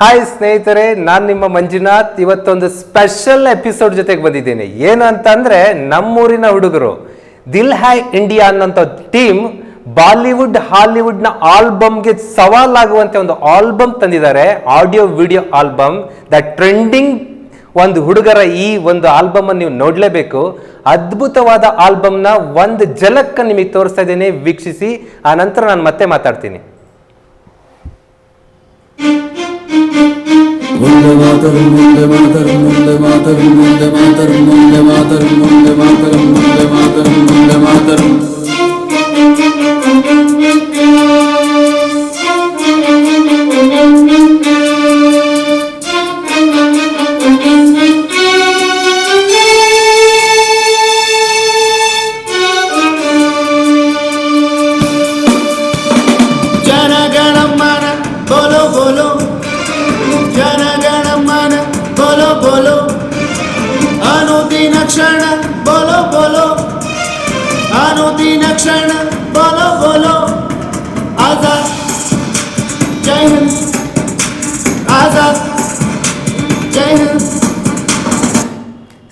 Hi ಸ್ನೇಹಿತರೆ, ನಾನು ನಿಮ್ಮ ಮಂಜುನಾಥ್. ಇವತ್ತೊಂದು ಸ್ಪೆಷಲ್ ಎಪಿಸೋಡ್ ಜೊತೆಗೆ ಬಂದಿದ್ದೀನಿ. ಏನು ಅಂತಂದ್ರೆ ನಮ್ಮೂರಿನ ಹುಡುಗರು ದಿಲ್ ಹ್ಯಾ ಇಂಡಿಯಾ ಅನ್ನೋಂಥ ಟೀಮ್ ಬಾಲಿವುಡ್, ಹಾಲಿವುಡ್ನ ಆಲ್ಬಮ್ಗೆ ಸವಾಲಾಗುವಂತೆ ಒಂದು ಆಲ್ಬಮ್ ತಂದಿದ್ದಾರೆ. Audio, video album. The trending ಒಂದು ಹುಡುಗರ ಈ ಒಂದು ಆಲ್ಬಮ್ ನೀವು ನೋಡಲೇಬೇಕು. ಅದ್ಭುತವಾದ ಆಲ್ಬಮ್ನ ಒಂದು ಜಲಕ್ಕ ನಿಮಗೆ ತೋರಿಸ್ತಾ ಇದ್ದೇನೆ. ವೀಕ್ಷಿಸಿ, ಆ ನಂತರ ನಾನು ಮತ್ತೆ ಮಾತಾಡ್ತೀನಿ. முந்த மாதரும் முந்த மாதரும் முந்த மாதரும் முந்த மாதரும் முந்த மாதரும் முந்த மாதரும். ಅನುದಿನ ಕ್ಷಣ, ಬೋಲೋ ಬೋಲೋ. ಅನುದಿನ ಕ್ಷಣ, ಬೋಲೋ ಬೋಲೋ. ಆಜಾದ್. ಜೈ ಹಿಂದ್. ಆಜಾದ್. ಜೈ ಹಿಂದ್.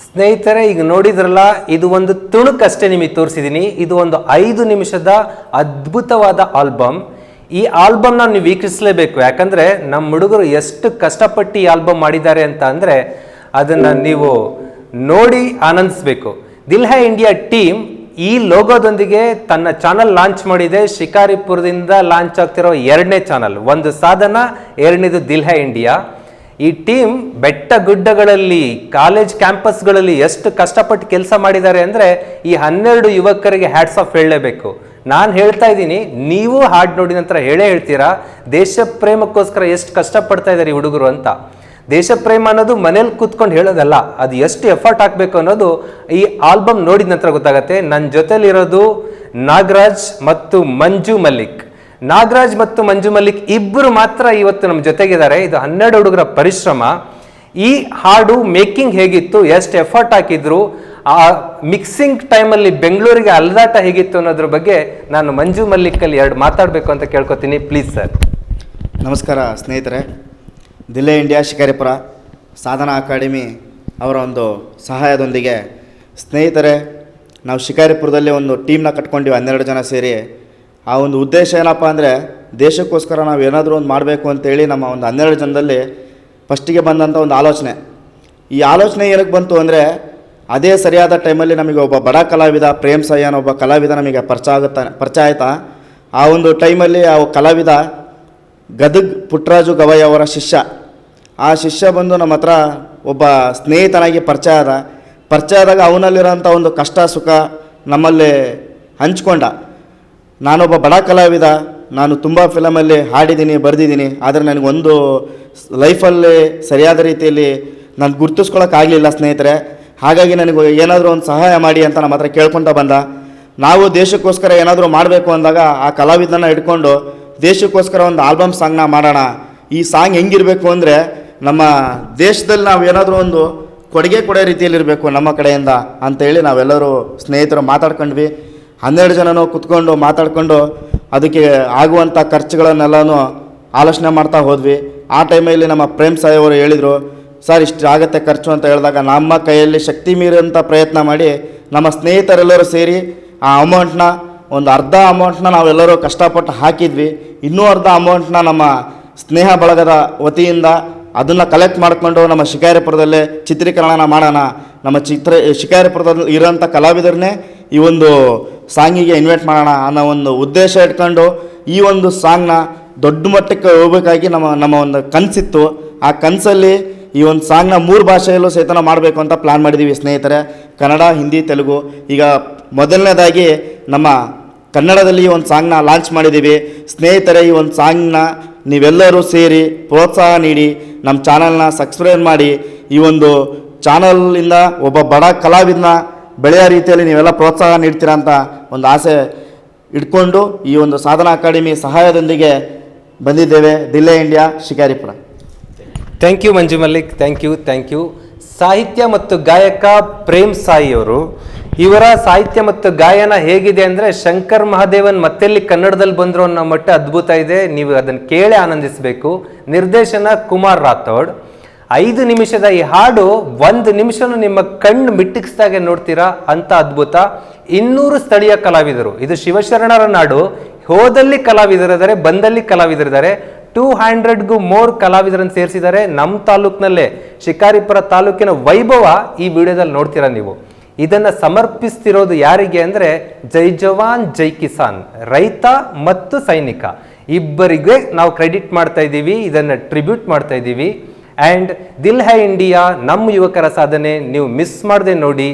ಸ್ನೇಹಿತರೆ, ಈಗ ನೋಡಿದ್ರಲ್ಲ, ಇದು ಒಂದು ತುಣುಕಷ್ಟೇ ನಿಮಗೆ ತೋರಿಸಿದ್ದೀನಿ ಇದು ಒಂದು ಐದು ನಿಮಿಷದ ಅದ್ಭುತವಾದ ಆಲ್ಬಮ್. ಈ ಆಲ್ಬಮ್ನ ನೀವು ವೀಕ್ಷಿಸಲೇಬೇಕು. ಯಾಕಂದರೆ, ನಮ್ಮ ಹುಡುಗರು ಎಷ್ಟು ಕಷ್ಟಪಟ್ಟು ಈ ಆಲ್ಬಮ್ ಮಾಡಿದ್ದಾರೆ ಅಂತ ಅಂದರೆ, ಅದನ್ನು ನೀವು ನೋಡಿ ಆನಂದಿಸ್ಬೇಕು. ದಿಲ್ಹಾ ಇಂಡಿಯಾ ಟೀಮ್ ಈ ಲೋಗೋದೊಂದಿಗೆ ತನ್ನ ಚಾನಲ್ ಲಾಂಚ್ ಮಾಡಿದೆ. ಶಿಕಾರಿಪುರದಿಂದ ಲಾಂಚ್ ಆಗ್ತಿರೋ ಎರಡನೇ ಚಾನಲ್, ಒಂದು ಸಾಧನ, ಎರಡನೇದು ದಿಲ್ಹಾ ಇಂಡಿಯಾ. ಈ ಟೀಮ್ ಬೆಟ್ಟ ಗುಡ್ಡಗಳಲ್ಲಿ, ಕಾಲೇಜ್ ಕ್ಯಾಂಪಸ್ಗಳಲ್ಲಿ ಎಷ್ಟು ಕಷ್ಟಪಟ್ಟು ಕೆಲಸ ಮಾಡಿದ್ದಾರೆ ಅಂದರೆ ಈ ಹನ್ನೆರಡು ಯುವಕರಿಗೆ ಹ್ಯಾಟ್ಸ್ ಆಫ್ ಹೇಳಲೇಬೇಕು. ನಾನು ಹೇಳ್ತಾ ಇದ್ದೀನಿ, ನೀವು ಹಾಡು ನೋಡಿ ನಂತರ ಹೇಳೇ ಹೇಳ್ತೀರಾ? ದೇಶ ಪ್ರೇಮಕ್ಕೋಸ್ಕರ ಎಷ್ಟು ಕಷ್ಟಪಡ್ತಾ ಇದ್ದಾರೆ ಈ ಹುಡುಗರು ಅಂತ. ದೇಶ ಪ್ರೇಮ ಅನ್ನೋದು ಮನೇಲಿ ಕೂತ್ಕೊಂಡು ಹೇಳೋದಲ್ಲ, ಅದು ಎಷ್ಟು ಎಫರ್ಟ್ ಹಾಕಬೇಕು ಅನ್ನೋದು ಈ ಆಲ್ಬಮ್ ನೋಡಿದ ನಂತರ ಗೊತ್ತಾಗತ್ತೆ. ನನ್ನ ಜೊತೆಲಿರೋದು ನಾಗರಾಜ್ ಮತ್ತು ಮಂಜು ಮಲ್ಲಿಕ್. ನಾಗರಾಜ್ ಮತ್ತು ಮಂಜು ಮಲ್ಲಿಕ್ ಇಬ್ಬರು ಮಾತ್ರ ಇವತ್ತು ನಮ್ಮ ಜೊತೆಗಿದ್ದಾರೆ. ಇದು ಹನ್ನೆರಡು ಹುಡುಗರ ಪರಿಶ್ರಮ. ಈ ಹಾಡು ಮೇಕಿಂಗ್ ಹೇಗಿತ್ತು, ಎಷ್ಟು ಎಫರ್ಟ್ ಹಾಕಿದ್ರು, ಆ ಮಿಕ್ಸಿಂಗ್ ಟೈಮಲ್ಲಿ ಬೆಂಗಳೂರಿಗೆ ಅಲ್ದಾಟ ಹೇಗಿತ್ತು ಅನ್ನೋದ್ರ ಬಗ್ಗೆ ನಾನು ಮಂಜು ಮಲ್ಲಿಕಲ್ಲಿ ಎರಡು ಮಾತಾಡಬೇಕು ಅಂತ ಕೇಳ್ಕೊತೀನಿ. ಪ್ಲೀಸ್ ಸರ್ ನಮಸ್ಕಾರ ಸ್ನೇಹಿತರೆ. ದಿಲ್ಲೇ ಇಂಡಿಯಾ ಶಿಕಾರಿಪುರ ಸಾಧನಾ ಅಕಾಡೆಮಿ ಅವರ ಒಂದು ಸಹಾಯದೊಂದಿಗೆ ಸ್ನೇಹಿತರೆ, ನಾವು ಶಿಕಾರಿಪುರದಲ್ಲಿ ಒಂದು ಟೀಮ್ನ ಕಟ್ಕೊಂಡಿವಿ, ಹನ್ನೆರಡು ಜನ ಸೇರಿ. ಆ ಒಂದು ಉದ್ದೇಶ ಏನಪ್ಪ ಅಂದರೆ, ದೇಶಕ್ಕೋಸ್ಕರ ನಾವು ಏನಾದರೂ ಒಂದು ಮಾಡಬೇಕು ಅಂತೇಳಿ ನಮ್ಮ ಒಂದು ಹನ್ನೆರಡು ಜನದಲ್ಲಿ ಫಸ್ಟಿಗೆ ಬಂದಂಥ ಒಂದು ಆಲೋಚನೆ. ಈ ಆಲೋಚನೆ ಏನಕ್ಕೆ ಬಂತು ಅಂದರೆ, ಅದೇ ಸರಿಯಾದ ಟೈಮಲ್ಲಿ ನಮಗೆ ಒಬ್ಬ ಬಡ ಕಲಾವಿದ, ಪ್ರೇಮ್ ಅನ್ನೋ ಒಬ್ಬ ಕಲಾವಿದ ನಮಗೆ ಪರಿಚಯ ಆಗುತ್ತಾನೆ ಪರಿಚಯ ಆಯಿತಾ? ಆ ಒಂದು ಟೈಮಲ್ಲಿ ಆ ಕಲಾವಿದ ಗದಗ್ ಪುಟ್ರಾಜು ಗವಾಯ್ ಅವರ ಶಿಷ್ಯ. ಆ ಶಿಷ್ಯ ಬಂದು ನಮ್ಮ ಹತ್ರ ಒಬ್ಬ ಸ್ನೇಹಿತನಾಗಿ ಪರಿಚಯ ಆದ. ಪರಿಚಯ ಆದಾಗ ಅವನಲ್ಲಿರೋಂಥ ಒಂದು ಕಷ್ಟ, ಸುಖ ನಮ್ಮಲ್ಲಿ ಹಂಚ್ಕೊಂಡ. ನಾನೊಬ್ಬ ಬಡ ಕಲಾವಿದ, ನಾನು ತುಂಬ ಫಿಲಮಲ್ಲಿ ಹಾಡಿದ್ದೀನಿ, ಬರೆದಿದ್ದೀನಿ, ಆದರೆ ನನಗೊಂದು ಲೈಫಲ್ಲಿ ಸರಿಯಾದ ರೀತಿಯಲ್ಲಿ ನಾನು ಗುರ್ತಿಸ್ಕೊಳಕ್ಕಾಗಲಿಲ್ಲ ಸ್ನೇಹಿತರೆ. ಹಾಗಾಗಿ ನನಗೆ ಏನಾದರೂ ಒಂದು ಸಹಾಯ ಮಾಡಿ ಅಂತ ನಮ್ಮ ಹತ್ರ ಕೇಳ್ಕೊತಾ ಬಂದ. ನಾವು ದೇಶಕ್ಕೋಸ್ಕರ ಏನಾದರೂ ಮಾಡಬೇಕು ಅಂದಾಗ ಆ ಕಲಾವಿದನ ಇಟ್ಕೊಂಡು ದೇಶಕ್ಕೋಸ್ಕರ ಒಂದು ಆಲ್ಬಮ್ ಸಾಂಗ್ನ ಮಾಡೋಣ. ಈ ಸಾಂಗ್ ಹೆಂಗಿರಬೇಕು ಅಂದರೆ ನಮ್ಮ ದೇಶದಲ್ಲಿ ನಾವು ಏನಾದರೂ ಒಂದು ಕೊಡುಗೆ ಕೊಡೋ ರೀತಿಯಲ್ಲಿರಬೇಕು ನಮ್ಮ ಕಡೆಯಿಂದ ಅಂತೇಳಿ ನಾವೆಲ್ಲರೂ ಸ್ನೇಹಿತರು ಮಾತಾಡ್ಕೊಂಡ್ವಿ. ಹನ್ನೆರಡು ಜನನೂ ಕುತ್ಕೊಂಡು ಮಾತಾಡ್ಕೊಂಡು ಅದಕ್ಕೆ ಆಗುವಂಥ ಖರ್ಚುಗಳನ್ನೆಲ್ಲನೂ ಆಲೋಚನೆ ಮಾಡ್ತಾ ಹೋದ್ವಿ. ಆ ಟೈಮಲ್ಲಿ ನಮ್ಮ ಪ್ರೇಮ್ ಸಾಯಿ ಅವರು ಹೇಳಿದರು, ಸರ್, ಇಷ್ಟು ಆಗುತ್ತೆ ಖರ್ಚು ಅಂತ ಹೇಳಿದಾಗ ನಮ್ಮ ಕೈಯಲ್ಲಿ ಶಕ್ತಿ ಮೀರಿದಂಥ ಪ್ರಯತ್ನ ಮಾಡಿ ನಮ್ಮ ಸ್ನೇಹಿತರೆಲ್ಲರೂ ಸೇರಿ ಆ ಅಮೌಂಟ್ನ ಒಂದು ಅರ್ಧ ಅಮೌಂಟ್ನ ನಾವೆಲ್ಲರೂ ಕಷ್ಟಪಟ್ಟು ಹಾಕಿದ್ವಿ. ಇನ್ನೂ ಅರ್ಧ ಅಮೌಂಟ್ನ ನಮ್ಮ ಸ್ನೇಹ ಬಳಗದ ವತಿಯಿಂದ ಅದನ್ನು ಕಲೆಕ್ಟ್ ಮಾಡಿಕೊಂಡು ನಮ್ಮ ಶಿಕಾರಿಪುರದಲ್ಲೇ ಚಿತ್ರೀಕರಣ ಮಾಡೋಣ. ನಮ್ಮ ಚಿತ್ರ, ಶಿಕಾರಿಪುರದಲ್ಲಿ ಇರೋಂಥ ಕಲಾವಿದರನ್ನೇ ಈ ಒಂದು ಸಾಂಗಿಗೆ ಇನ್ವೈಟ್ ಮಾಡೋಣ ಅನ್ನೋ ಒಂದು ಉದ್ದೇಶ ಇಟ್ಕೊಂಡು ಈ ಒಂದು ಸಾಂಗ್ನ ದೊಡ್ಡ ಮಟ್ಟಕ್ಕೆ ಹೋಗ್ಬೇಕಾಗಿ ನಮ್ಮ ನಮ್ಮ ಒಂದು ಕನಸಿತ್ತು. ಆ ಕನಸಲ್ಲಿ ಈ ಒಂದು ಸಾಂಗ್ನ ಮೂರು ಭಾಷೆಯಲ್ಲೂ ಸಹಿತ ಮಾಡಬೇಕು ಅಂತ ಪ್ಲ್ಯಾನ್ ಮಾಡಿದ್ದೀವಿ ಸ್ನೇಹಿತರೆ. ಕನ್ನಡ, ಹಿಂದಿ, ತೆಲುಗು. ಈಗ ಮೊದಲನೇದಾಗಿ ನಮ್ಮ ಕನ್ನಡದಲ್ಲಿ ಒಂದು ಸಾಂಗ್ನ ಲಾಂಚ್ ಮಾಡಿದ್ದೀವಿ. ಸ್ನೇಹಿತರೆ, ಈ ಒಂದು ಸಾಂಗ್ನ ನೀವೆಲ್ಲರೂ ಸೇರಿ ಪ್ರೋತ್ಸಾಹ ನೀಡಿ, ನಮ್ಮ ಚಾನಲ್ನ ಸಬ್ಸ್ಕ್ರೈಬ್ ಮಾಡಿ. ಈ ಒಂದು ಚಾನಲಿಂದ ಒಬ್ಬ ಬಡ ಕಲಾವಿದನ ಬೆಳೆಯೋ ರೀತಿಯಲ್ಲಿ ನೀವೆಲ್ಲ ಪ್ರೋತ್ಸಾಹ ನೀಡ್ತೀರಾ ಅಂತ ಒಂದು ಆಸೆ ಇಟ್ಕೊಂಡು ಈ ಒಂದು ಸಾಧನಾ ಅಕಾಡೆಮಿ ಸಹಾಯದೊಂದಿಗೆ ಬಂದಿದ್ದೇವೆ. Dille India, Shikaripura. Thank you Manju Mallik. Thank you thank you ಸಾಹಿತ್ಯ ಮತ್ತು ಗಾಯಕ ಪ್ರೇಮ್ ಸಾಯಿ ಅವರು ಇವರ ಸಾಹಿತ್ಯ ಮತ್ತು ಗಾಯನ ಹೇಗಿದೆ ಅಂದ್ರೆ ಶಂಕರ್ ಮಹಾದೇವನ್ ಮತ್ತೆಲ್ಲಿ ಕನ್ನಡದಲ್ಲಿ ಬಂದರು ಅನ್ನೋ ಮಟ್ಟ ಅದ್ಭುತ ಇದೆ. ನೀವು ಅದನ್ನು ಕೇಳಿ ಆನಂದಿಸಬೇಕು. ನಿರ್ದೇಶನ ಕುಮಾರ್ ರಾಥೋಡ್. ಐದು ನಿಮಿಷದ ಈ ಹಾಡು ಒಂದು ನಿಮಿಷನೂ ನಿಮ್ಮ ಕಣ್ಣು ಮಿಟ್ಟಿಕ್ಸ್ದಾಗೆ ನೋಡ್ತೀರಾ ಅಂತ ಅದ್ಭುತ. ಇನ್ನೂರು ಸ್ಥಳೀಯ ಕಲಾವಿದರು, ಇದು ಶಿವಶರಣರ ನಾಡು. ಹೋದಲ್ಲಿ ಕಲಾವಿದರಿದ್ದಾರೆ, ಬಂದಲ್ಲಿ ಕಲಾವಿದರಿದ್ದಾರೆ. ಟೂ ಹ್ಯಾಂಡ್ರೆಡ್ಗೂ ಮೋರ್ ಕಲಾವಿದರನ್ನು ಸೇರಿಸಿದ್ದಾರೆ. ನಮ್ಮ ತಾಲೂಕಿನಲ್ಲೇ ಶಿಕಾರಿಪುರ ತಾಲೂಕಿನ ವೈಭವ ಈ ವಿಡಿಯೋದಲ್ಲಿ ನೋಡ್ತೀರಾ ನೀವು. ಇದನ್ನ ಸಮರ್ಪಿಸ್ತಿರೋದು ಯಾರಿಗೆ ಅಂದ್ರೆ ಜೈ ಜವಾನ್, ಜೈ ಕಿಸಾನ್, ರೈತ ಮತ್ತು ಸೈನಿಕ. ಇಬ್ಬರಿಗೆ ನಾವು ಕ್ರೆಡಿಟ್ ಮಾಡ್ತಾ ಇದ್ದೀವಿ, ಇದನ್ನ ಟ್ರಿಬ್ಯೂಟ್ ಮಾಡ್ತಾ ಇದ್ದೀವಿ. ಆ್ಯಂಡ್ ದಿಲ್ ಹೈ ಇಂಡಿಯಾ, ನಮ್ಮ ಯುವಕರ ಸಾಧನೆ, ನೀವು ಮಿಸ್ ಮಾಡದೆ ನೋಡಿ.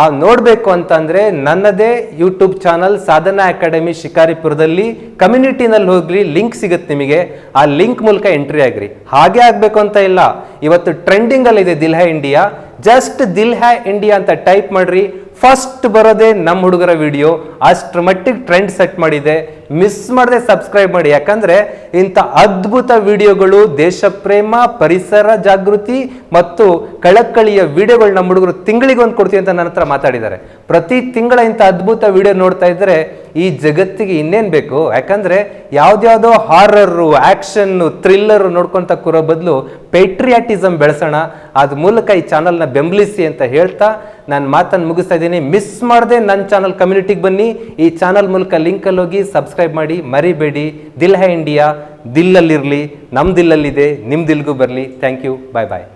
ಆ ನೋಡಬೇಕು ಅಂತಂದರೆ ನನ್ನದೇ ಯೂಟ್ಯೂಬ್ ಚಾನಲ್ ಸಾಧನಾ ಅಕಾಡೆಮಿ, ಶಿಕಾರಿಪುರದಲ್ಲಿ. ಕಮ್ಯುನಿಟಿನಲ್ಲಿ ಹೋಗಲಿ ಲಿಂಕ್ ಸಿಗುತ್ತೆ ನಿಮಗೆ. ಆ ಲಿಂಕ್ ಮೂಲಕ ಎಂಟ್ರಿ ಆಗ್ರಿ. ಹಾಗೆ ಆಗಬೇಕು ಅಂತ ಇಲ್ಲ. ಇವತ್ತು ಟ್ರೆಂಡಿಂಗಲ್ಲಿದೆ ಅಲ್ಲಿ ಇದೆ Dil Hai India. Just Dil Hai India ಅಂತ ಟೈಪ್ ಮಾಡ್ರಿ. ಫಸ್ಟ್ ಬರೋದೇ ನಮ್ಮ ಹುಡುಗರ ವಿಡಿಯೋ. ಅಷ್ಟ್ರ ಮಟ್ಟಿಗೆ ಟ್ರೆಂಡ್ ಸೆಟ್ ಮಾಡಿದೆ. ಮಿಸ್ ಮಾಡದೆ ಸಬ್ಸ್ಕ್ರೈಬ್ ಮಾಡಿ. ಯಾಕಂದ್ರೆ ಇಂಥ ಅದ್ಭುತ ವಿಡಿಯೋಗಳು ದೇಶ ಪ್ರೇಮ, ಪರಿಸರ ಜಾಗೃತಿ ಮತ್ತು ಕಳಕಳಿಯ ವಿಡಿಯೋಗಳು ನಮ್ಮ ಹುಡುಗರು ತಿಂಗಳಿಗೊಂದು ಕೊಡ್ತೀವಿ ಅಂತ ನನ್ನ ಹತ್ರ ಮಾತಾಡಿದ್ದಾರೆ. ಪ್ರತಿ ತಿಂಗಳ ಇಂಥ ಅದ್ಭುತ ವಿಡಿಯೋ ನೋಡ್ತಾ ಇದ್ರೆ ಈ ಜಗತ್ತಿಗೆ ಇನ್ನೇನು ಬೇಕು? ಯಾಕಂದರೆ ಯಾವುದ್ಯಾವುದೋ ಹಾರರು ಆ್ಯಕ್ಷನ್ನು ಥ್ರಿಲ್ಲರು ನೋಡ್ಕೊತ ಕೂರೋ ಬದಲು ಪೇಟ್ರಿಯಾಟಿಸಮ್ ಬೆಳೆಸೋಣ. ಅದ ಮೂಲಕ ಈ ಚಾನಲ್ನ ಬೆಂಬಲಿಸಿ ಅಂತ ಹೇಳ್ತಾ ನಾನು ಮಾತನ್ನು ಮುಗಿಸ್ತಾ ಇದ್ದೀನಿ. ಮಿಸ್ ಮಾಡದೆ ನನ್ನ ಚಾನಲ್ ಕಮ್ಯುನಿಟಿಗೆ ಬನ್ನಿ. ಈ ಚಾನಲ್ ಮೂಲಕ ಲಿಂಕಲ್ಲಿ ಹೋಗಿ ಸಬ್ಸ್ಕ್ರೈಬ್ ಮಾಡಿ. ಮರಿಬೇಡಿ. ದಿಲ್ ಹೈ ಇಂಡಿಯಾ. ದಿಲ್ಲಲ್ಲಿರಲಿ. ನಮ್ಮ ದಿಲ್ಲಲ್ಲಿದೆ. ನಿಮ್ಮ ದಿಲ್ಗೂ ಬರಲಿ. Thank you bye bye